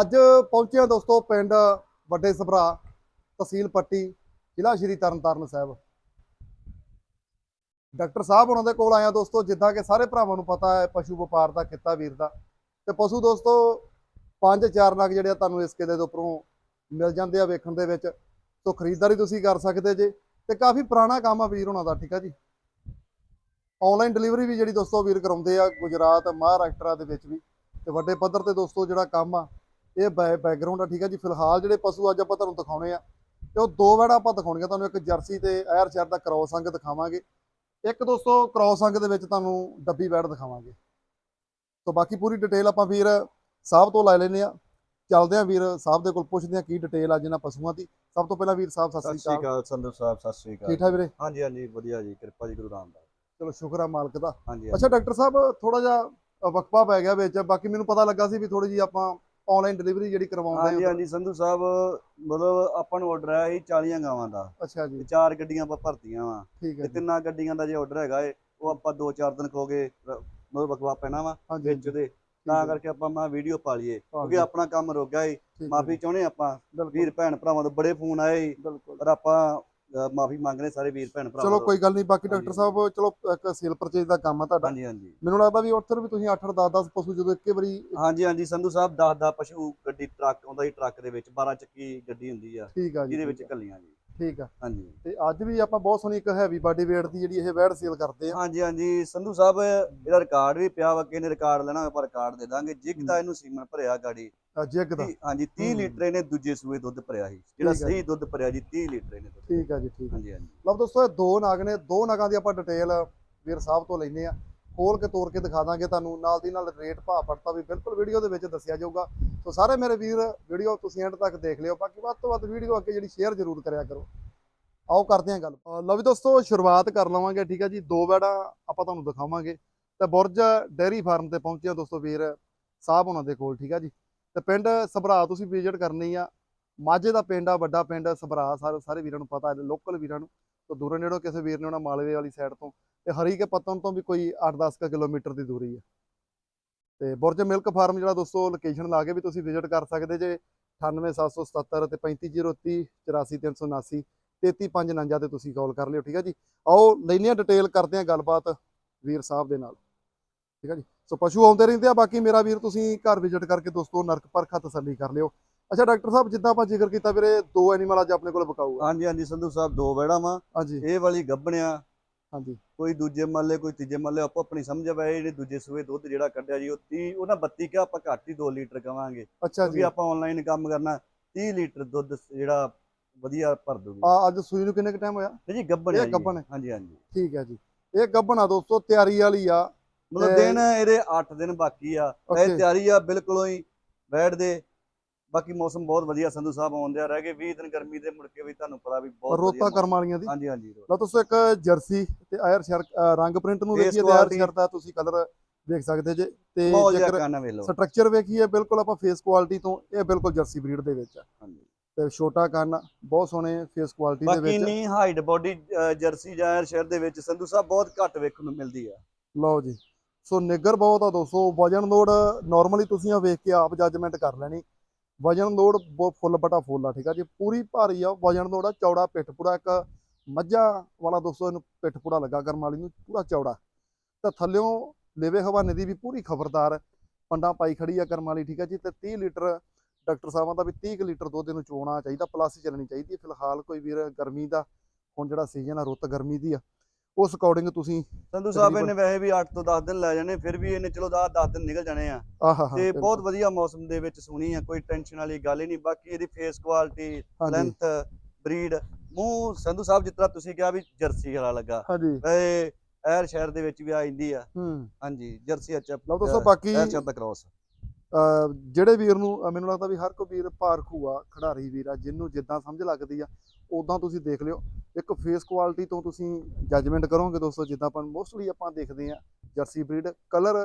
ਅੱਜ ਪਹੁੰਚਿਆ ਦੋਸਤੋ ਪਿੰਡ ਵੱਡੇ ਸਭਰਾ, ਤਹਿਸੀਲ ਪੱਟੀ, ਜ਼ਿਲ੍ਹਾ ਸ਼੍ਰੀ ਤਰਨਤਾਰਨ ਸਾਹਿਬ। ਡਾਕਟਰ ਸਾਹਿਬ ਉਹਨਾਂ ਦੇ ਕੋਲ ਆਇਆ ਦੋਸਤੋ, ਜਿੱਦਾਂ ਕਿ ਸਾਰੇ ਭਰਾਵਾਂ ਨੂੰ ਪਤਾ ਹੈ, ਪਸ਼ੂ ਵਪਾਰ ਦਾ ਕਿੱਤਾ ਵੀਰ ਦਾ। ਤੇ ਪਸ਼ੂ ਦੋਸਤੋ, ਪੰਜ ਚਾਰ ਨਗ ਜਿਹੜੇ ਆ ਤੁਹਾਨੂੰ ਇਸ ਕਿਲੇ ਦੇ ਉੱਪਰੋਂ ਮਿਲ ਜਾਂਦੇ ਆ ਵੇਖਣ ਦੇ ਵਿੱਚ। ਸੋ ਖਰੀਦਦਾਰੀ ਤੁਸੀਂ ਕਰ ਸਕਦੇ ਜੇ, ਤੇ ਕਾਫੀ ਪੁਰਾਣਾ ਕੰਮ ਆ ਵੀਰ ਉਹਨਾਂ ਦਾ, ਠੀਕ ਆ ਜੀ? ਆਨਲਾਈਨ ਡਿਲੀਵਰੀ ਵੀ ਜਿਹੜੀ ਦੋਸਤੋ ਵੀਰ ਕਰਾਉਂਦੇ ਆ, ਗੁਜਰਾਤ, ਮਹਾਰਾਸ਼ਟਰ ਦੇ ਵਿੱਚ ਵੀ। ਤੇ ਵੱਡੇ ਪੱਧਰ ਤੇ ਦੋਸਤੋ ਜਿਹੜਾ ਕੰਮ ਆ ਇਹ ਬੈਕਗ੍ਰਾਉਂਡ ਆ ਠੀਕ ਆ ਜੀ। ਫਿਲਹਾਲ ਜਿਹੜੇ ਪਸ਼ੂ ਅੱਜ ਆਪਾਂ ਤੁਹਾਨੂੰ ਦਿਖਾਉਣੇ ਆ ਤੇ ਉਹ ਦੋ ਵੜਾ ਆਪਾਂ ਦਿਖਾਉਣੀਆਂ ਤੁਹਾਨੂੰ ਇੱਕ ਜਰਸੀ ਤੇ ਐਰ ਸ਼ਹਿਰ ਦਾ ਕ੍ਰੋਸ ਅੰਗ ਦਿਖਾਵਾਂਗੇ। ਇੱਕ ਦੋਸਤੋ ਕ੍ਰੋਸ ਅੰਗ ਦੇ ਵਿੱਚ ਤੁਹਾਨੂੰ ਡੱਬੀ ਵੈੜ ਦਿਖਾਵਾਂਗੇ। ਸੋ ਬਾਕੀ ਪੂਰੀ ਡਿਟੇਲ ਆਪਾਂ ਵੀਰ ਸਾਹਿਬ ਤੋਂ ਲੈ ਲੈਨੇ ਆ। ਚੱਲਦੇ ਆ ਵੀਰ ਸਾਹਿਬ ਦੇ ਕੋਲ ਪੁੱਛਦੇ ਆ ਕੀ ਡਿਟੇਲ ਆ ਜਿਹਨਾਂ ਪਸ਼ੂਆਂ ਦੀ। ਸਭ ਤੋਂ ਪਹਿਲਾਂ ਵੀਰ ਸਾਹਿਬ ਸਤਿ ਸਤਿ ਸ੍ਰੀ ਅਕਾਲ ਸੰਧੂ ਸਾਹਿਬ ਸਤਿ ਸ਼੍ਰੀ ਅਕਾਲ। ਠੀਕ ਠਾਕ ਵੀਰੇ? ਹਾਂਜੀ ਹਾਂਜੀ ਵਧੀਆ ਜੀ ਕਿਰਪਾ ਜੀ ਗੁਰੂ ਰਾਮਦਾਸ। ਚਲੋ ਸ਼ੁਕਰ ਆ ਮਾਲਕ ਦਾ। ਹਾਂਜੀ ਅੱਛਾ ਡਾਕਟਰ ਸਾਹਿਬ ਥੋੜਾ ਜਿਹਾ ਵਕਫਾ ਪੈ ਗਿਆ ਵਿੱਚ। ਬਾਕੀ ਮੈਨੂੰ ਪਤਾ ਲੱਗਾ ਸੀ ਵੀ ਥੋੜੀ ਜੀ ਆਪਾਂ ਆਨਲਾਈਨ ਡਿਲੀਵਰੀ ਜਿਹੜੀ ਕਰਵਾਉਂਦੇ ਹਾਂਜੀ ਆ ਹਾਂਜੀ ਸੰਧੂ ਸਾਹਿਬ ਮਤਲਬ ਆਪਾਂ ਨੂੰ ਆਰਡਰ ਆਇਆ ਸੀ 40 ਗਾਵਾਂ ਦਾ। ਅੱਛਾ ਤੇ ਜੀ ਚਾਰ ਗੱਡੀਆਂ ਆਪਾਂ ਭਰਤੀਆਂ ਵਾ। ਠੀਕ ਹੈ ਤੇ ਜੀ। ਤਿੰਨਾਂ ਗੱਡੀਆਂ ਦਾ ਜੇ ਆਰਡਰ ਹੈਗਾ ਏ ਉਹ ਆਪਾਂ 2-4 ਦਿਨ ਖੋਗੇ ਮਤਲਬ ਬਕਵਾ ਪੈਣਾ ਵਾ ਹਾਂਜੀ ਵਿੱਚ ਦੇ। ਤਾਂ ਕਰਕੇ ਆਪਾਂ ਮੈਂ ਵੀਡੀਓ ਪਾ ਲਈਏ ਕਿਉਂਕਿ ਆਪਣਾ ਕੰਮ ਰੁਕ ਗਿਆ ਏ। ਮਾਫੀ ਚਾਹੁੰਦੇ ਆਪਾਂ। ਵੀਰ ਭੈਣ ਭਰਾਵਾਂ ਤੋਂ ਬੜੇ ਫੋਨ ਆਏ ਸੀ, ਬਿਲਕੁਲ। ਪਰ ਆਪਾਂ ਮਾਫੀ ਮੰਗ ਰਹੇ ਸਾਰੇ ਵੀਰ ਭੈਣ ਭਰਾਵਾਂ ਚਲੋ। ਕੋਈ ਗੱਲ ਨਹੀਂ ਬਾਕੀ ਡਾਕਟਰ ਸਾਹਿਬ ਚਲੋ ਇੱਕ ਸੇਲ ਪਰਚੇਜ ਦਾ ਕੰਮ ਆ ਤੁਹਾਡਾ। ਹਾਂਜੀ ਹਾਂਜੀ। ਮੈਨੂੰ ਲੱਗਦਾ ਵੀ ਉੱਥੇ ਵੀ ਤੁਸੀਂ 8 10 10 ਪਸ਼ੂ ਜਦੋਂ ਇੱਕੇ ਵਾਰੀ ਹਾਂਜੀ ਹਾਂਜੀ ਸੰਧੂ ਸਾਹਿਬ 10 10 ਪਸ਼ੂ ਗੱਡੀ ਟਰੱਕ ਆਉਂਦਾ ਜੀ ਟਰੱਕ ਦੇ ਵਿੱਚ 12 ਚੱਕੀ ਗੱਡੀ ਹੁੰਦੀ ਆ। ਜਿਹਦੇ ਵਿੱਚ ਕੱਲੀਆਂ ਜੀ। ਠੀਕ ਆ। ਹਾਂਜੀ। ਤੇ ਅੱਜ ਵੀ ਆਪਾਂ ਬਹੁਤ ਸੋਹਣੀ ਇੱਕ ਹੈਵੀ ਬਾਡੀ weight ਦੀ ਜਿਹੜੀ ਇਹ ਵੈੜ ਸੇਲ ਕਰਦੇ ਆ। ਹਾਂਜੀ ਹਾਂਜੀ। ਸੰਧੂ ਸਾਹਿਬ ਇਹਦਾ ਰਿਕਾਰਡ ਵੀ ਪਿਆ ਵਾ ਕਿਹਨੇ ਰਿਕਾਰਡ ਲੈਣਾ ਹੋਵੇ ਪਰ ਰਿਕਾਰਡ ਦੇ ਦਾਂਗੇ। ਜਿਗ ਦਾ ਇਹਨੂੰ ਸੀਮਨ ਭਰਿਆ ਗਾੜੀ। ਜਿੱਗ ਦਾ। ਹਾਂਜੀ 30 ਹੂੰ। ਲੀਟਰ ਇਹਨੇ ਦੂਜੇ ਸੂਏ ਦੁੱਧ ਭਰਿਆ ਸੀ। ਜਿਹੜਾ ਸਹੀ ਦੁੱਧ ਭਰਿਆ ਜੀ 30 ਲੀਟਰ ਇਹਨੇ ਠੀਕ ਆ ਜੀ ਠੀਕ ਹਾਂਜੀ ਹਾਂਜੀ। ਲਓ ਦੋਸਤੋ ਇਹ ਦੋ ਨਗ ਨੇ ਦੋ ਨਗਾਂ ਦੀ ਆਪਾਂ ਡਿਟੇਲ ਵੀਰ ਸਾਹਿਬ ਤੋਂ ਲੈਨੇ ਆ। ਖੋਲ ਕੇ ਤੋੜ ਕੇ ਦਿਖਾ ਦਾਂਗੇ ਤੁਹਾਨੂੰ। ਨਾਲ ਦੀ ਨਾਲ ਰੇਟ ਭਾਅ ਪੜਤਾ ਵੀ ਬਿਲਕੁਲ ਵੀਡੀਓ ਦੇ ਵਿੱਚ ਦੱਸਿਆ ਜਾਊਗਾ। ਸੋ ਸਾਰੇ ਮੇਰੇ ਵੀਰ ਵੀਡੀਓ ਤੁਸੀਂ ਐਂਡ ਤੱਕ ਦੇਖ ਲਿਓ। ਬਾਕੀ ਵੱਧ ਤੋਂ ਵੱਧ ਵੀਡੀਓ ਅੱਗੇ ਜਿਹੜੀ ਸ਼ੇਅਰ ਜ਼ਰੂਰ ਕਰਿਆ ਕਰੋ। ਆਓ ਕਰਦੇ ਹਾਂ ਗੱਲ। ਅ, ਲਓ ਵੀ ਦੋਸਤੋ ਸ਼ੁਰੂਆਤ ਕਰ ਲਵਾਂਗੇ ਠੀਕ ਆ ਜੀ। ਦੋ ਵੈੜਾ ਆਪਾਂ ਤੁਹਾਨੂੰ ਦਿਖਾਵਾਂਗੇ। ਤੇ ਬੁਰਜ ਡੇਅਰੀ ਫਾਰਮ ਤੇ ਪਹੁੰਚੇ ਦੋਸਤੋ ਵੀਰ ਸਾਹਿਬ ਉਹਨਾਂ ਦੇ ਕੋਲ ਠੀਕ ਆ ਜੀ। ਤੇ ਪਿੰਡ ਸਭਰਾ ਤੁਸੀਂ ਵਿਜ਼ਿਟ ਕਰਨੀ ਆ। ਮਾਝੇ ਦਾ ਪਿੰਡ ਆ ਵੱਡਾ ਪਿੰਡ ਸਭਰਾ। ਸਾਰੇ ਸਾਰੇ ਵੀਰਾਂ ਨੂੰ ਪਤਾ ਹੈ ਲੋਕਲ ਵੀਰਾਂ ਨੂੰ। ਤੋਂ ਦੂਰੋਂ ਨੇੜੋਂ ਕਿਸੇ ਵੀਰ ਨੇ ਉਹਨਾਂ ਮਾਲਵੇ ਵਾਲੀ ਸਾਈਡ ਤੋਂ ਤੇ ਹਰੀ ਕੇ ਪੱਤਨ ਤੋਂ ਵੀ ਕੋਈ 8-10 ਕਿਲੋਮੀਟਰ ਦੀ ਦੂਰੀ ਹੈ ਤੇ ਬੁਰਜ ਮਿਲਕ ਫਾਰਮ ਜਿਹੜਾ ਦੋਸਤੋ ਲੋਕੇਸ਼ਨ ਲਾ ਕੇ ਵੀ ਤੁਸੀਂ ਵਿਜ਼ਿਟ ਕਰ ਸਕਦੇ ਜੇ। 98777 ਤੇ 35030 84379 33559 ਤੇ ਤੁਸੀਂ ਕਾਲ ਕਰ ਲਿਓ ਠੀਕ ਹੈ ਜੀ? ਆਓ ਲੈਨੇ ਆ ਡਿਟੇਲ ਕਰਦੇ ਆ ਗੱਲਬਾਤ ਵੀਰ ਸਾਹਿਬ ਦੇ ਨਾਲ। ਠੀਕ ਹੈ ਜੀ? ਸੋ ਪਸ਼ੂ ਆਉਂਦੇ ਰਹਿੰਦੇ ਆ ਬਾਕੀ ਮੇਰਾ ਵੀਰ ਤੁਸੀਂ ਘਰ ਵਿਜ਼ਿਟ ਕਰਕੇ ਦੋਸਤੋ ਨਰਕ ਪਰਖਾ ਤਸੱਲੀ ਕਰ ਲਿਓ। ਅੱਛਾ ਡਾਕਟਰ ਸਾਹਿਬ ਜਿੱਦਾਂ ਆਪਾਂ ਜ਼ਿਕਰ ਕੀਤਾ ਵੀਰੇ ਦੋ ਐਨੀਮਲ ਅੱਜ ਆਪਣੇ ਕੋਲ ਬਕਾਊ ਹਾਂਜੀ ਹਾਂਜੀ ਸੰਧੂ ਸਾਹਿਬ ਦੋ ਵੜਾ ਵਾ। ਹਾਂਜੀ। ਇਹ ਵਾਲੀ ਗੱਬਣਿਆ ਹਾਂਜੀ। ਕੋਈ ਦੂਜੇ ਮੱਲੇ ਕੋਈ ਤੀਜੇ ਮੱਲੇ ਆਪੋ ਆਪਣੀ ਸਮਝ ਪਏ ਜਿਹੜੇ ਦੂਜੇ ਸੂਏ ਦੁੱਧ ਜਿਹੜਾ ਕੱਢਿਆ ਜੀ ਉਹ 30 ਉਹਨਾਂ 32 ਕਿਹਾ ਆਪਾਂ ਘੱਟ ਹੀ 2 ਲੀਟਰ ਕਵਾਂਗੇ। ਅੱਛਾ ਜੀ। ਆਪਾਂ ਆਨਲਾਈਨ ਕੰਮ ਕਰਨਾ 30 ਲੀਟਰ ਦੁੱਧ ਜਿਹੜਾ ਵਧੀਆ ਭਰ ਦੂਗੀ ਆ ਅੱਜ ਸੂਈ ਨੂੰ ਕਿੰਨੇ ਕ ਟਾਈਮ ਹੋਇਆ? ਜੀ ਗੱਬਣ ਹੈ ਹੈ। ਹਾਂਜੀ ਹਾਂਜੀ। ਠੀਕ ਹੈ ਜੀ। ਇਹ ਗੱਭਣਾ ਦੋਸਤੋ ਤਿਆਰੀ ਵਾਲੀ ਆ। ਮਤਲਬ ਦਿਨ ਇਹਦੇ 8 ਦਿਨ ਬਾਕੀ ਆ। ਇਹ. ਤਿਆਰੀ ਆ ਬਿਲਕੁਲੋਂ ਹੀ ਬੈਠ ਦੇ। ਬਾਕੀ ਮੌਸਮ ਬਹੁਤ ਵਧੀਆ ਸੰਧੂ ਸਾਹਿਬ ਆਉਂਦੇ ਆ ਰਹਿ ਗਏ 20 ਦਿਨ ਗਰਮੀ ਦੇ ਮੁੜ ਕੇ ਵੀ ਤੁਹਾਨੂੰ ਪਤਾ ਵੀ ਬਹੁਤ ਰੋਤਾ ਕਰਮ ਵਾਲੀਆਂ ਦੀ? ਹਾਂਜੀ ਹਾਂਜੀ ਲਓ ਦੋਸਤੋ ਇੱਕ ਜਰਸੀ ਤੇ ਆਇਰ ਸ਼ਰ ਅ, ਰੰਗ ਪ੍ਰਿੰਟ ਨੂੰ ਵੇਖੀਏ ਤੇ ਆਇਰ quality। ਸ਼ਰ ਦਾ ਤੁਸੀਂ ਕਲਰ ਵੇਖ ਸਕਦੇ ਜੇ ਤੇ ਜੇਕਰ ਸਟਰਕਚਰ ਵੇਖੀਏ ਬਿਲਕੁਲ ਆਪਾਂ ਫੇਸ ਕੁਆਲਿਟੀ ਤੋਂ ਇਹ ਬਿਲਕੁਲ ਜਰਸੀ ਬਰੀਡ ਦੇ ਵਿੱਚ ਆ। ਹਾਂਜੀ। ਤੇ ਛੋਟਾ ਕੰਨ ਬਹੁਤ ਸੋਹਣੇ ਫੇਸ ਕੁਆਲਿਟੀ ਦੇ ਬਾਕੀ ਵਿੱਚ ਨਹੀਂ ਹਾਈਟ ਬੋਡੀ ਜਰਸੀ ਜਾਂ ਸ਼ਹਿਰ ਦੇ ਵਿੱਚ ਸੰਧੂ ਸਾਹਿਬ ਬਹੁਤ ਘੱਟ ਵੇਖਣ ਨੂੰ ਮਿਲਦੀ ਆ। ਲਓ ਜੀ। ਸੋ ਨਿੱਗਰ ਬਹੁਤ ਆ ਦੋਸਤੋ ਵਜਨ ਲੋਡ ਨਾਰਮਲੀ ਤੁਸੀਂ ਆ ਵੇਖ ਕੇ ਆਪ ਜੱਜਮੈਂਟ ਕਰ ਲੈਣੀ। ਵਜਨ ਲੋਡ ਬਹੁਤ ਫੁੱਲ ਬਟਾ ਫੁੱਲ ਆ, ਠੀਕ ਆ ਜੀ? ਪੂਰੀ ਭਾਰੀ ਆ, ਵਜਨ ਲੋਡ ਆ, ਚੌੜਾ ਪਿੱਠ ਪੂਰਾ, ਇੱਕ ਮੱਝਾਂ ਵਾਲਾ ਦੋਸਤੋ ਇਹਨੂੰ ਪਿੱਠ ਪੂਰਾ ਲੱਗਾ ਕਰਮ ਵਾਲੀ ਨੂੰ, ਪੂਰਾ ਚੌੜਾ। ਤੇ ਥੱਲਿਓਂ ਲੇਵੇ ਹਵਾਨੇ ਦੀ ਵੀ ਪੂਰੀ ਖਬਰਦਾਰ ਪੰਡਾ ਪਾਈ ਖੜੀ ਆ ਕਰਮ ਵਾਲੀ, ਠੀਕ ਆ ਜੀ? ਤੇ 30 ਲੀਟਰ, ਡਾਕਟਰ ਸਾਹਿਬਾਂ ਦਾ ਵੀ 30 ਕੁ ਲੀਟਰ ਦੁੱਧ ਇਹਨੂੰ ਚੋਣਾ ਚਾਹੀਦਾ, ਪਲੱਸ ਚੱਲਣੀ ਚਾਹੀਦੀ ਹੈ। ਫਿਲਹਾਲ ਕੋਈ ਵੀਰ ਗਰਮੀ ਦਾ, ਹੁਣ ਜਿਹੜਾ ਸੀਜ਼ਨ ਆ ਰੁੱਤ ਗਰਮੀ ਦੀ ਆ। ਉਸ ਅਕੋਰਡਿੰਗ ਤੁਸੀਂ ਸੰਧੂ ਸਾਹਿਬ ਇਹਨੇ ਵੈਸੇ ਵੀ 8 ਤੋਂ 10 ਦਿਨ ਲੈ ਜਾਣੇ ਫਿਰ ਵੀ ਇਹਨੇ ਚਲੋ 10 10 ਦਿਨ ਨਿਕਲ ਜਾਣੇ ਆ। ਤੇ ਬਹੁਤ ਵਧੀਆ ਮੌਸਮ ਦੇ ਵਿੱਚ ਸੁਣੀ ਆ ਕੋਈ ਟੈਨਸ਼ਨ ਵਾਲੀ ਗੱਲ ਹੀ ਨਹੀਂ ਬਾਕੀ ਇਹਦੀ ਫੇਸ ਕੁਆਲਿਟੀ ਲੈਂਥ ਬਰੀਡ ਮੂੰਹ ਸੰਧੂ ਸਾਹਿਬ ਜਿਸ ਤਰ੍ਹਾਂ ਤੁਸੀਂ ਕਿਹਾ ਵੀ ਜਰਸੀ ਵਾਲਾ ਲੱਗਾ। ਹਾਂਜੀ। ਇਹ ਐਰ ਸ਼ਹਿਰ ਦੇ ਵਿੱਚ ਵੀ ਆ ਜਾਂਦੀ ਆ। ਹਾਂਜੀ ਜਰਸੀ ਅੱਛਾ ਲਓ ਦੋਸਤੋ ਬਾਕੀ ਐਰ ਸ਼ਹਿਰ ਦਾ ਕ੍ਰਾਸ ਜਿਹੜੇ ਵੀਰ ਨੂੰ ਮੈਨੂੰ ਲੱਗਦਾ ਵੀ ਹਰ ਕੋਈ ਵੀਰ ਪਾਰਖੂ ਆ ਖਿਡਾਰੀ ਵੀਰ ਆ ਜਿਹਨੂੰ ਜਿੱਦਾਂ ਸਮਝ ਲੱਗਦੀ ਆ ਉਦਾਂ ਤੁਸੀਂ ਦੇਖ ਲਿਓ ਇੱਕ ਫੇਸ ਕੁਆਲਿਟੀ ਤੋਂ ਤੁਸੀਂ ਜੱਜਮੈਂਟ ਕਰੋਗੇ ਦੋਸਤੋ ਜਿੱਦਾਂ ਆਪਾਂ ਮੋਸਟਲੀ ਆਪਾਂ ਦੇਖਦੇ ਆ ਜਰਸੀ ਬਰੀਡ ਕਲਰ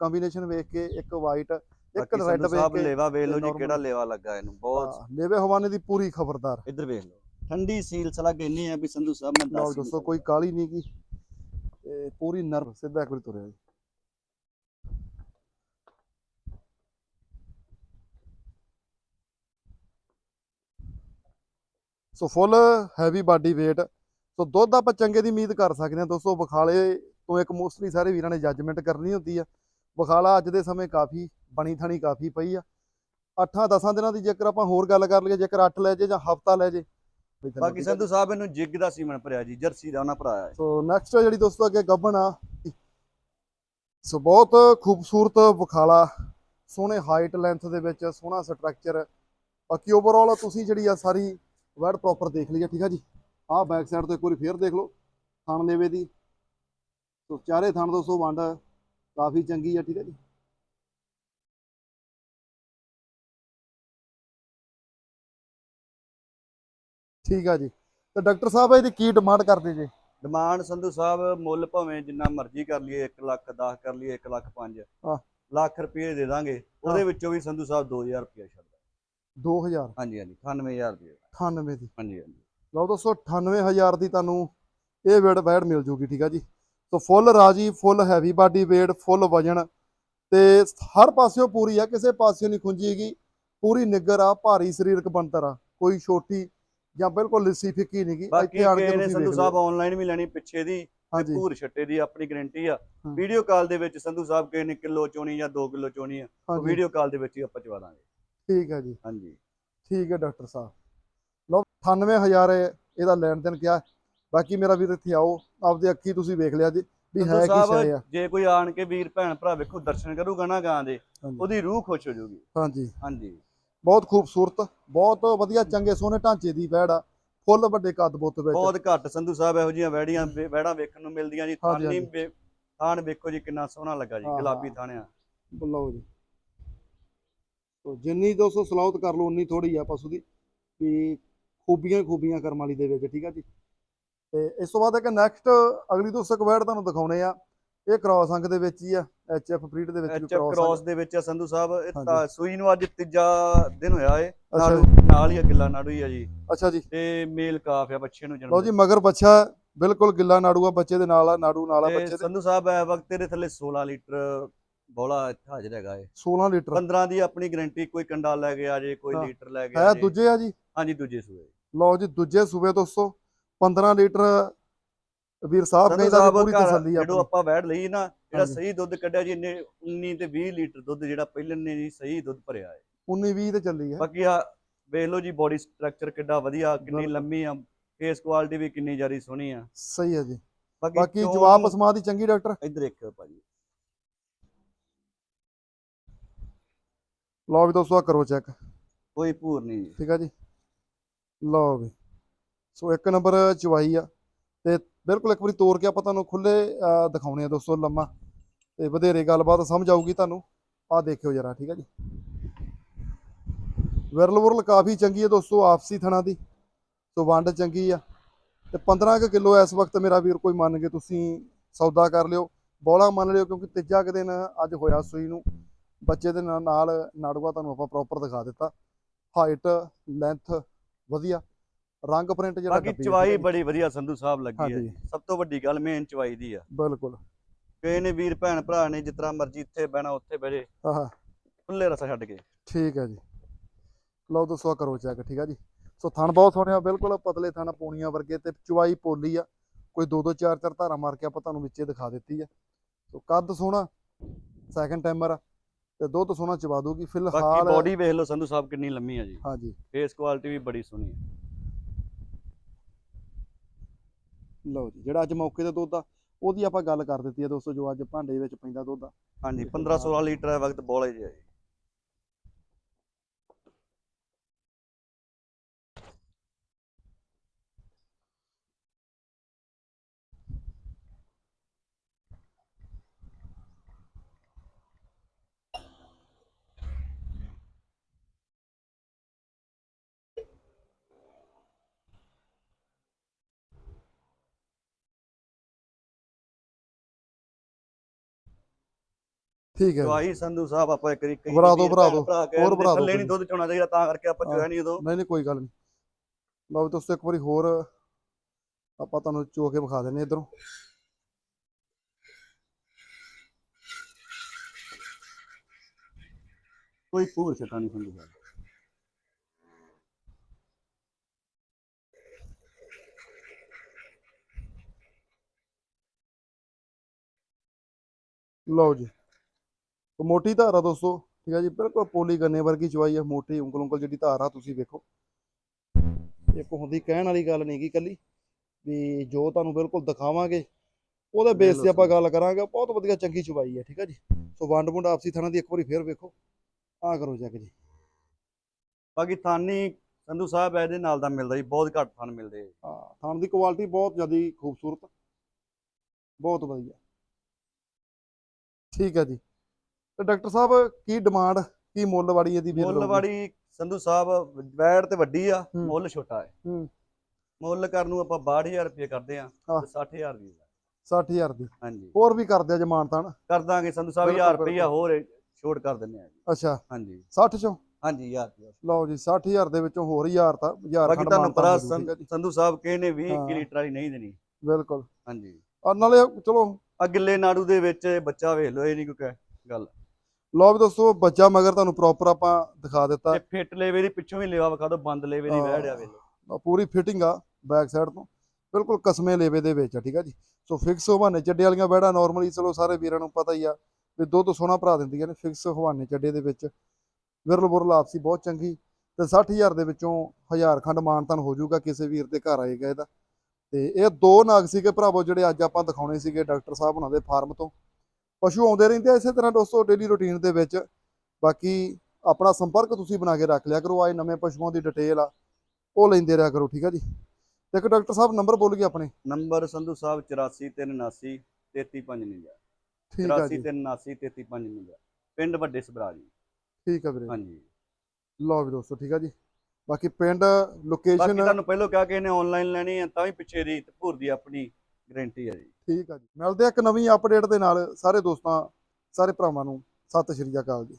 ਕੰਬੀਨੇਸ਼ਨ ਵੇਖ ਕੇ ਇੱਕ ਵਾਈਟ ਇੱਕ ਰੈੱਡ ਵੇਖ ਕੇ ਲੇਵਾ ਵੇਖ ਲਓ ਜੀ ਕਿਹੜਾ ਲੇਵਾ ਲੱਗਾ ਇਹਨੂੰ ਬਹੁਤ ਲੇਵੇ ਹਵਾਨੇ ਦੀ ਪੂਰੀ ਖਬਰਦਾਰ। ਇੱਧਰ ਵੇਖ ਲਓ ਠੰਡੀ ਸੀਲ ਸਲਾ ਕਹਿੰਦੇ ਆ ਵੀ ਸੰਧੂ ਸਾਹਿਬ ਮੈਂ ਦੱਸ ਦੋਸਤੋ ਕੋਈ ਕਾਲੀ ਨਹੀਂ ਤੇ ਪੂਰੀ ਨਰਵ ਸਿੱਧਾ ਇੱਕ ਵਾਰੀ ਤੁਰਿਆ ਜੀ। So full heavy body weight so ਦੁੱਧ ਆਪਾਂ ਚੰਗੇ ਦੀ ਉਮੀਦ ਕਰ ਸਕਦੇ ਹਾਂ ਦੋਸਤੋ ਬਖਾਲੇ ਤੋਂ ਇੱਕ ਮੋਸਟਲੀ ਸਾਰੇ ਵੀਰਾਂ ਨੇ ਜੱਜਮੈਂਟ ਕਰਨੀ ਹੁੰਦੀ ਆ। ਬਖਾਲਾ ਅੱਜ ਦੇ ਸਮੇਂ ਕਾਫੀ ਬਣੀ ਥਣੀ ਕਾਫੀ ਪਈ ਆ। 8-10 ਦਿਨਾਂ ਦੀ ਜੇਕਰ ਆਪਾਂ ਹੋਰ ਗੱਲ ਕਰ ਲਈਏ ਜੇਕਰ 8 ਲੈ ਜੇ ਜਾਂ ਹਫਤਾ ਲੈ ਜੇ ਬਾਕੀ ਸੰਧੂ ਸਾਹਿਬ ਇਹਨੂੰ ਜਿੱਗ ਦਾ ਸੀਮਨ ਭਰਿਆ ਜੀ ਜਰਸੀ ਦਾ ਉਹਨਾਂ ਭਰਾਇਆ ਹੈ। ਸੋ ਨੈਕਸਟ ਜਿਹੜੀ ਦੋਸਤੋ ਅੱਗੇ ਗੱਬਣ ਆ ਸੋ ਬਹੁਤ ਖੂਬਸੂਰਤ ਬਖਾਲਾ ਸੋਹਣੇ ਹਾਈਟ ਲੈਂਥ ਦੇ ਵਿੱਚ ਸੋਹਣਾ ਸਟਰਕਚਰ ਬਾਕੀ ਓਵਰਆਲ ਤੁਸੀਂ ਜਿਹੜੀ ਆ ਸਾਰੀ ਵਰਡ ਪ੍ਰੋਪਰ ਦੇਖ ਲਈ ਆ ਠੀਕ ਆ ਜੀ? ਆਹ ਬੈਕ ਸਾਈਡ ਤੋਂ ਇੱਕ ਵਾਰੀ ਫੇਰ ਦੇਖ ਲਓ ਥਣ ਲੇਵੇ ਦੀ। ਸੋ ਚਾਰੇ ਥਣ ਦੋਸਤੋ ਵੰਡ ਕਾਫੀ ਚੰਗੀ ਆ ਠੀਕ ਆ ਜੀ? ਠੀਕ ਆ ਜੀ। ਤੇ ਡਾਕਟਰ ਸਾਹਿਬ ਇਹਦੀ ਕੀ ਡਿਮਾਂਡ ਕਰਦੇ ਜੀ? ਡਿਮਾਂਡ ਸੰਧੂ ਸਾਹਿਬ ਮੁੱਲ ਭਾਵੇਂ ਜਿੰਨਾ ਮਰਜ਼ੀ ਕਰ ਲਈਏ 1 ਲੱਖ 10 ਕਰ ਲਈਏ 1 ਲੱਖ 5 ਹਾਂ। ਲੱਖ ਰੁਪਏ ਦੇ ਦਾਂਗੇ। ਉਹਦੇ ਵਿੱਚੋਂ ਵੀ ਸੰਧੂ ਸਾਹਿਬ 2000 ਰੁਪਏ ਛੱਡਦਾ। 2000 ਹਾਂਜੀ ਹਾਂਜੀ 98000 ਰੁਪਏ 98 ਦੀ। ਹਾਂਜੀ ਹਾਂਜੀ। ਲਓ ਦੋਸਤੋ 98000 ਦੀ ਤੁਹਾਨੂੰ ਇਹ ਵੇੜ ਬੈੜ ਮਿਲ ਜੂਗੀ ਠੀਕ ਆ ਜੀ। ਸੋ ਫੁੱਲ ਰਾਜੀ full heavy body weight full ਵਜਨ। ਤੇ ਹਰ ਪਾਸਿਓਂ ਪੂਰੀ ਆ ਕਿਸੇ ਪਾਸਿਓਂ ਨਹੀਂ ਖੁੰਜੀਗੀ ਪੂਰੀ ਨਿੱਗਰ ਆ ਭਾਰੀ ਸਰੀਰਕ ਬਣਤਰ ਆ। ਕੋਈ ਛੋਟੀ ਜਾਂ ਬਿਲਕੁਲ ਲਿੱਸੀ ਫਿੱਕੀ ਨਹੀਂਗੀ ਬਾਕੀ ਆਣ ਕੇ ਤੁਸੀਂ ਸੰਧੂ ਸਾਹਿਬ ਆਨਲਾਈਨ ਵੀ ਲੈਣੀ ਪਿੱਛੇ ਦੀ ਹਾਂਜੀ। ਭੂਰ ਛੱਟੇ ਦੀ ਆਪਣੀ ਗਾਰੰਟੀ ਆ। ਵੀਡੀਓ ਕਾਲ ਦੇ ਵਿੱਚ ਸੰਧੂ ਸਾਹਿਬ ਕਿਸੇ ਨੇ ਕਿਲੋ ਚੋਣੀ ਜਾਂ 2 ਕਿਲੋ ਚੋਣੀ ਆ। ਵੀਡੀਓ ਕਾਲ ਦੇ ਵਿੱਚ ਹੀ ਆਪਾਂ ਚਵਾ ਦਾਂਗੇ। ਠੀਕ ਹੈ ਜੀ। ਹਾਂਜੀ। ਠੀਕ ਹੈ ਡਾਕਟਰ ਸਾਹਿਬ। 98000 ਇਹਦਾ ਲੈਣ ਦੇਣ ਕਿਹਾ। ਬਾਕੀ ਮੇਰਾ ਵੀਰ ਇੱਥੇ ਆਓ। ਆਪਦੇ ਅੱਖੀ ਤੁਸੀਂ ਵੇਖ ਲਿਆ ਜੀ ਵੀ ਹੈ ਕੀ ਸ਼ੈ ਆ। ਜੇ ਕੋਈ ਆਣ ਕੇ ਵੀਰ ਭੈਣ ਭਰਾ ਵੇਖੋ ਦਰਸ਼ਨ ਕਰੂਗਾ ਨਾ ਗਾਂ ਦੇ। ਉਹਦੀ ਰੂਹ ਖੁਸ਼ ਹੋ ਜਾਊਗੀ ਹਾਂਜੀ। ਹਾਂਜੀ। ਬਹੁਤ ਖੂਬਸੂਰਤ ਬਹੁਤ ਵਧੀਆ ਚੰਗੇ ਸੋਹਣੇ ਢਾਂਚੇ ਦੀ ਵੈੜ ਆ। ਫੁੱਲ ਵੱਡੇ ਕੱਦ ਬੁੱਤ ਵਿੱਚ। ਬਹੁਤ ਘੱਟ ਸੰਧੂ ਸਾਹਿਬ ਇਹੋ ਜਿਹੀਆਂ ਵੈੜੀਆਂ ਵੈੜਾਂ ਵੇਖਣ ਨੂੰ ਮਿਲਦੀਆਂ ਜੀ। ਥਾਨੀ ਥਾਨ ਵੇਖੋ ਜੀ ਕਿੰਨਾ ਸੋਹਣਾ ਲੱਗਾ ਜੀ ਗੁਲਾਬੀ। ਥਾਣਿਆ। ਲਓ ਜੀ। ਤੋ ਜਿੰਨੀ ਦੋਸਤੋ ਸਲਾਉਤ ਕਰ ਲਓ ਉਨੀ ਥੋੜੀ ਆ ਪਸ਼ੂ ਦੀ ਵੀ ਖੂਬੀਆਂ ਹੀ ਖੂਬੀਆਂ ਕਰਮ ਵਾਲੀ ਦੇ ਵਿੱਚ ਠੀਕ ਆ ਜੀ? ਤੇ ਇਸ ਤੋਂ ਬਾਅਦ ਇੱਕ ਨੈਕਸਟ ਅਗਲੀ ਦੋਸਤੋ ਕਵੈੜ ਤੁਹਾਨੂੰ ਦਿਖਾਉਣੇ ਆ। ਇਹ ਕ੍ਰਾਸ ਅੰਗ ਦੇ ਵਿੱਚ ਹੀ ਆ ਐਚਐਫ ਬਰੀਡ ਦੇ ਵਿੱਚ ਵੀ ਐਚ ਕ੍ਰਾਸ ਦੇ ਵਿੱਚ ਆ ਸੰਧੂ ਸਾਹਿਬ ਇਹ। ਤਾਂ ਸੂਈ ਨੂੰ ਅੱਜ ਤੀਜਾ ਦਿਨ ਹੋਇਆ ਏ। ਨਾੜੂ ਨਾਲ ਹੀ ਆ ਗਿੱਲਾ ਨਾੜੂ ਹੀ ਆ ਜੀ। ਅੱਛਾ ਜੀ। ਤੇ ਮੇਲ ਕਾਫ ਆ ਬੱਚੇ ਨੂੰ ਲਓ ਜਨਮ ਜੀ ਮਗਰ ਬੱਚਾ ਬਿਲਕੁਲ ਗਿੱਲਾ ਨਾੜੂ ਆ ਬੱਚੇ ਦੇ ਨਾਲ ਆ ਨਾੜੂ ਨਾਲ ਆ ਤੇ ਬੱਚੇ ਦੇ। ਸੰਧੂ ਸਾਹਿਬ ਇਹ ਵਕਤ ਤੇਰੇ ਥੱਲੇ 16 ਲੀਟਰ ਬੋਲਾ ਇੱਥੇ ਹਾਜ਼ਰ ਹੈਗਾ ਏ। 16 ਲੀਟਰ। 15 ਦੀ ਆਪਣੀ ਗਾਰੰਟੀ ਕੋਈ ਕੰਡਾ ਲੈ ਕੇ ਆ ਜੇ ਕੋਈ। ਲੀਟਰ ਲੈ ਕੇ ਆ ਹੈ ਦੂਜੇ ਆ ਜੀ? ਹਾਂਜੀ ਦੂਜੇ ਸੂਏ ਲਓ ਜੀ ਦੂਜੇ ਸੂਬੇ ਦੋਸਤੋ 15 ਲੀਟਰ ਵੀਰ ਸਾਹਿਬ ਕਹਿੰਦਾ ਸਾਹਿਬ ਪੂਰੀ ਤਸੱਲੀ ਜਦੋਂ ਆਪਣੀ। ਆਪਾਂ ਵੈੜ ਲਈ ਨਾ ਜਿਹੜਾ। ਸਹੀ ਦੁੱਧ ਕੱਢਿਆ ਜੀ ਇਹਨੇ 19 ਤੇ 20 ਲੀਟਰ ਦੁੱਧ ਜਿਹੜਾ ਪਹਿਲੇ ਨੇ ਜੀ ਸਹੀ ਦੁੱਧ ਭਰਿਆ ਹੈ। 19 20 ਤੇ ਚੱਲੀ ਹੈ। ਬਾਕੀ ਆ ਵੇਖ ਲਓ ਜੀ ਬੋਡੀ ਸਟਰਕਚਰ ਕਿੱਡਾ ਵਧੀਆ ਕਿੰਨੀ। ਲੰਮੀ ਆ ਫੇਸ ਕੁਆਲਿਟੀ ਵੀ ਕਿੰਨੀ ਜ਼ਿਆਦਾ ਸੋਹਣੀ ਆ। ਸਹੀ ਹੈ ਜੀ। ਬਾਕੀ ਜਵਾਬ ਨੂੰ- ਅਸਮਾ ਦੀ ਚੰਗੀ ਡਾਕਟਰ। ਇੱਧਰ ਦੇਖਿਓ ਭਾਜੀ। ਲਓ ਵੀ ਦੋਸਤੋ ਕਰੋ ਚੈੱਕ ਕੋਈ ਭੂਰ ਨਹੀਂ ਠੀਕ ਆ ਜੀ। ਲਓ ਵੀ। ਸੋ ਇੱਕ ਨੰਬਰ ਚਵਾਈ ਆ ਤੇ ਬਿਲਕੁਲ ਇੱਕ ਵਾਰੀ ਤੋੜ ਕੇ ਆਪਾਂ ਤੁਹਾਨੂੰ ਖੁੱਲੇ ਦਿਖਾਉਣੇ ਆ ਦੋਸਤੋ ਲੰਮਾ ਤੇ ਵਧੇਰੇ ਗੱਲਬਾਤ ਸਮਝ ਆਊਗੀ ਤੁਹਾਨੂੰ। ਆਹ ਦੇਖਿਓ ਜਰਾ, ਠੀਕ ਆ ਜੀ। ਵਿਰਲ ਵੁਰਲ ਕਾਫੀ ਚੰਗੀ ਹੈ ਦੋਸਤੋ ਆਪਸੀ ਥਣਾ ਦੀ। ਸੋ ਵੰਡ ਚੰਗੀ ਆ। ਤੇ 15 ਕੁ ਕਿਲੋ ਇਸ ਵਕਤ ਮੇਰਾ ਵੀਰ ਕੋਈ ਮੰਨ ਕੇ ਤੁਸੀਂ ਸੌਦਾ ਕਰ ਲਿਓ। ਬੋਲਾ ਮੰਨ ਲਿਓ ਕਿਉਂਕਿ ਤੀਜਾ ਕੁ ਦਿਨ ਅੱਜ ਹੋਇਆ ਸੂਈ ਨੂੰ। ਬੱਚੇ ਦੇ ਨਾਲ ਨਾਲ ਨਾੜੂਆ ਤੁਹਾਨੂੰ ਆਪਾਂ ਪ੍ਰੋਪਰ ਦਿਖਾ ਦਿੱਤਾ। ਹਾਈਟ ਲੈਂਥ ਵਧੀਆ। ਰੰਗ ਪ੍ਰਿੰਟ ਜਿਹੜਾ ਬਾਕੀ ਡੱਬੀ ਚਵਾਈ ਹੈ, ਬੜੀ ਵਧੀਆ ਸੰਧੂ ਸਾਹਿਬ ਲੱਗੀ ਹੈ ਹਾਂਜੀ। ਸਭ ਤੋਂ ਵੱਡੀ ਗੱਲ ਮੇਨ ਚਵਾਈ ਦੀ ਆ। ਬਿਲਕੁਲ। ਕਿਸੇ ਨੇ ਵੀਰ ਭੈਣ ਭਰਾ ਨੇ ਤਰ੍ਹਾਂ ਮਰਜ਼ੀ ਇੱਥੇ ਬਹਿਣਾ ਉੱਥੇ ਬਹਿ ਜੇ। ਆਹ ਖੁੱਲੇ ਰਸਾ ਛੱਡ ਕੇ। ਠੀਕ ਹੈ ਜੀ। ਲਓ ਦੋਸਤੋ ਕਰੋ ਚੈੱਕ ਠੀਕ ਆ ਜੀ। ਸੋ ਥਣ ਬਹੁਤ ਸੋਹਣੇ ਆ ਬਿਲਕੁਲ ਪਤਲੇ ਥਣ ਪੂਣੀਆਂ ਵਰਗੇ ਤੇ ਚੁਵਾਈ ਪੋਲੀ ਆ। ਕੋਈ ਦੋ ਦੋ ਚਾਰ ਚਾਰ ਧਾਰਾ ਮਾਰ ਕੇ ਆਪਾਂ ਤੁਹਾਨੂੰ ਵਿੱਚੇ ਦਿਖਾ ਦਿੱਤੀ ਆ। ਸੋ ਕੱਦ ਸੋਹਣਾ ਸੈਕੰਡ ਟਾਈਮਰ ਆ। ਤੇ ਦੁੱਧ ਸੋਹਣਾ ਚਵਾ ਦੂਗੀ ਬਾਕੀ ਫਿਲਹਾਲ ਬੋਡੀ ਵੇਖ ਲਓ ਸੰਧੂ ਸਾਹਿਬ ਕਿੰਨੀ ਲੰਮੀ ਆ ਜੀ। ਹਾਂਜੀ। ਫੇਸ ਕੁਆਲਿਟੀ ਵੀ ਬੜੀ ਸੋਹਣੀ ਹੈ ਲਓ ਜੀ ਜਿਹੜਾ ਅੱਜ ਮੌਕੇ ਤੇ ਦੁੱਧ ਆ ਉਹਦੀ ਆਪਾਂ ਗੱਲ ਕਰ ਦਿੱਤੀ ਆ ਦੋਸਤੋ ਜੋ ਅੱਜ ਭਾਂਡੇ ਵਿੱਚ ਪੈਂਦਾ ਦੁੱਧ ਆ। ਹਾਂਜੀ 15 16 ਲੀਟਰ ਹੈ ਵਕਤ ਬੋਲੇ ਜੀ। ਠੀਕ ਹੈ ਜਵਾਈ ਸੰਧੂ ਸਾਹਿਬ ਆਪਾਂ ਇੱਕ ਇੱਕ ਭਰਾ ਦੋ ਬਰਾ ਦੋ ਹੋਰ ਭਰਾ ਦੋ ਥੱਲੇ ਨਹੀਂ ਦੁੱਧ ਚੋਣਾ ਚਾਹੀਦਾ ਤਾਂ ਕਰਕੇ ਆਪਾਂ ਚੋਇਆ ਨਹੀਂ ਉਦੋਂ। ਨਹੀਂ ਨਹੀਂ ਕੋਈ ਗੱਲ ਨਹੀਂ। ਲਓ ਤੁਸੀਂ ਇੱਕ ਵਾਰੀ ਹੋਰ ਆਪਾਂ ਤੁਹਾਨੂੰ ਚੋ ਕੇ ਵਿਖਾ ਦਿੰਨੇ ਇਧਰੋਂ। ਕੋਈ ਪੂਰ ਛਟਾ ਨਹੀਂ ਸੰਧੂ ਸਾਹਿਬ। ਲਓ ਜੀ। ਤੇ ਮੋਟੀ ਧਾਰ ਆ ਦੋਸਤੋ ਠੀਕ ਆ ਜੀ ਬਿਲਕੁਲ ਪੋਲੀ ਗੰਨੇ ਵਰਗੀ ਚਵਾਈ ਆ ਮੋਟੀ ਉਂਗਲ ਉਂਗਲ ਜਿਹੜੀ ਧਾਰ ਆ ਤੁਸੀਂ ਵੇਖੋ। ਇੱਕ ਹੁੰਦੀ ਕਹਿਣ ਵਾਲੀ ਗੱਲ ਨਹੀਂ ਗੀ ਕੱਲੀ ਵੀ ਜੋ ਤੁਹਾਨੂੰ ਬਿਲਕੁਲ ਦਿਖਾਵਾਂਗੇ ਉਹਦੇ ਬੇਸ ਤੇ ਆਪਾਂ ਗੱਲ ਕਰਾਂਗੇ ਬਹੁਤ ਵਧੀਆ ਚੰਗੀ ਚਵਾਈ ਹੈ ਠੀਕ ਆ ਜੀ। ਸੋ ਵੰਡ ਵੁੰਡ ਆਪਸੀ ਥਾਣਾ ਦੀ ਇੱਕ ਵਾਰੀ ਫੇਰ ਵੇਖੋ ਆ ਕਰੋ ਚੈੱਕ ਜੀ। ਥਾਨੀ ਸੰਧੂ ਸਾਹਿਬ ਇਹਦੇ ਨਾਲ ਦਾ ਮਿਲਦਾ ਜੀ ਬਹੁਤ ਘੱਟ ਥਣ ਮਿਲਦੇ। ਹਾਂ ਥਾਣ ਦੀ ਕੁਆਲਿਟੀ ਬਹੁਤ ਜ਼ਿਆਦਾ ਖੂਬਸੂਰਤ ਬਹੁਤ ਵਧੀਆ। ਠੀਕ ਹੈ ਜੀ। ਤੇ ਡਾਕਟਰ ਸਾਹਿਬ ਕੀ ਡਿਮਾਂਡ ਕੀ ਮੁੱਲ ਵਾੜੀ ਇਹਦੀ ਵੀਰ ਮੁੱਲ? ਵਾੜੀ ਸੰਧੂ ਸਾਹਿਬ ਵੈੜ ਤੇ ਵੱਡੀ ਆ। ਮੁੱਲ ਛੋਟਾ ਹੈ। ਮੁੱਲ ਕਰਨ ਨੂੰ ਆਪਾਂ 62000 ਰੁਪਏ ਕਰਦੇ ਆ ਹਾਂ। ਤੇ 60000 ਦੀ 60000 ਦੀ। ਹਾਂਜੀ। ਹੋਰ ਵੀ ਕਰ ਦਿਆ ਜਮਾਨ ਤਾਂ ਕਰ ਦਾਂਗੇ ਸੰਧੂ ਸਾਹਿਬ ਬਿਲਕੁਲ, 1000 ਰੁਪਇਆ। ਹੋਰ ਛੋਟ ਕਰ ਦਿੰਦੇ ਆ ਅੱਛਾ। ਹਾਂਜੀ। 60 ਚੋਂ? ਹਾਂਜੀ 1000 ਰੁਪਇਆ ਲਓ ਜੀ 60000 ਦੇ ਵਿੱਚੋਂ ਹੋਰ 1000 ਤਾਂ 1000 ਬਾਕੀ ਤੁਹਾਨੂੰ ਜੀ ਸੰਧੂ ਸਾਹਿਬ ਕਹਿੰਦੇ 20 ਹਾਂ। ਕਿ ਲੀਟਰ ਵਾਲੀ ਨਹੀਂ ਦੇਣੀ। ਬਿਲਕੁਲ। ਹਾਂਜੀ। ਔਰ ਨਾਲੇ ਚਲੋ ਆ ਗਿੱਲੇ ਨਾੜੂ ਦੇ ਵਿੱਚ ਬੱਚਾ ਵੇਖ ਲਓ ਇਹ ਨਹੀਂ ਕੋਈ ਗੱਲ। ਲਓ ਵੀ ਦੋਸਤੋ ਬੱਚਾ ਮਗਰ ਤੁਹਾਨੂੰ ਪ੍ਰੋਪਰ ਆਪਾਂ ਦਿਖਾ ਦਿੱਤਾ। ਤੇ ਫਿੱਟ ਲੇਵੇ ਦੀ ਪਿੱਛੋਂ ਵੀ ਲੇਵਾ ਵਿਖਾ ਦੋ ਬੰਦ ਲੇਵੇ ਦੀ ਹਾਂ। ਵਹਿੜ ਆ ਵੇਖ ਲਓ ਪੂਰੀ ਫਿਟਿੰਗ ਆ ਬੈਕ ਸਾਈਡ ਤੋਂ। ਬਿਲਕੁਲ ਕਸਮੇ ਲੇਵੇ ਦੇ ਵਿੱਚ ਆ ਠੀਕ ਆ ਜੀ? ਸੋ ਫਿਕਸ ਹਵਾਨੇ ਚੱਡੇ ਵਾਲੀਆਂ ਬੈੜਾ ਨਾਰਮਲੀ ਚਲੋ ਸਾਰੇ ਵੀਰਾਂ ਨੂੰ ਪਤਾ ਹੀ ਆ ਵੀ ਦੁੱਧ ਸੋਨਾ ਭਰਾ ਦਿੰਦੀਆਂ ਨੇ ਫਿਕਸ ਹਵਾਨੇ ਚੱਡੇ ਦੇ ਵਿੱਚ। ਵਿਰਲ ਬੁਰਲ ਆਪਸੀ ਬਹੁਤ ਚੰਗੀ। ਤੇ 60000 ਦੇ ਵਿੱਚੋਂ 1000 ਖੰਡ ਮਾਨਤਨ ਹੋ ਜਾਊਗਾ ਕਿਸੇ ਵੀਰ ਦੇ ਘਰ ਆਏਗਾ ਇਹਦਾ। ਤੇ ਇਹ ਦੋ ਨਾਗ ਸੀਗੇ ਭਰਾਵੋ ਜਿਹੜੇ ਅੱਜ ਆਪਾਂ ਦਿਖਾਉਣੇ ਸੀਗੇ ਡਾਕਟਰ ਸਾਹਿਬ ਉਹਨਾਂ ਦੇ ਫਾਰਮ ਤੋਂ। ਪਸ਼ੂ ਆਉਂਦੇ ਰਹਿੰਦੇ ਆ ਇਸੇ ਤਰ੍ਹਾਂ ਦੋਸਤੋ ਡੇਲੀ ਰੁਟੀਨ ਦੇ ਵਿੱਚ। ਬਾਕੀ ਆਪਣਾ ਸੰਪਰਕ ਤੁਸੀਂ ਬਣਾ ਕੇ ਰੱਖ ਲਿਆ ਕਰੋ ਆਏ ਨਵੇਂ ਪਸ਼ੂਆਂ ਦੀ ਡਿਟੇਲ ਆ ਉਹ ਲੈਂਦੇ ਰਿਹਾ ਕਰੋ ਠੀਕ ਆ ਜੀ? ਇੱਕ ਡਾਕਟਰ ਸਾਹਿਬ ਨੰਬਰ ਬੋਲੀਏ ਆਪਣੇ। ਨੰਬਰ ਸੰਧੂ ਸਾਹਿਬ 8479 33599 ਠੀਕ ਆ ਜੀ। 8479 33599 ਪਿੰਡ ਵੱਡੇ ਸਬਰਾ ਜੀ। ਠੀਕ ਆ ਵੀਰੇ। ਹਾਂਜੀ। ਲਓ ਵੀ ਦੋਸਤੋ ਠੀਕ ਆ ਜੀ? ਬਾਕੀ ਪਿੰਡ ਬਾਕੀ ਲੋਕੇਸ਼ਨ ਤੁਹਾਨੂੰ ਪਹਿਲਾਂ ਕਿਹਾ ਕਿ ਇਹਨੇ ਆਨਲਾਈਨ ਲੈਣੀ ਹੈ ਤਾਂ ਵੀ ਪਿੱਛੇ ਦੀ ਤੇ ਭੂਰ ਦੀ ਆਪਣੀ। ਗਾਰੰਟੀ ਹੈ ਜੀ। ਠੀਕ ਆ ਜੀ। ਮਿਲਦੇ ਆ ਇੱਕ ਨਵੀਂ ਅਪਡੇਟ ਦੇ ਨਾਲ। ਸਾਰੇ ਦੋਸਤਾਂ, ਸਾਰੇ ਭਰਾਵਾਂ ਨੂੰ ਸਤਿ ਸ਼੍ਰੀ ਅਕਾਲ ਜੀ।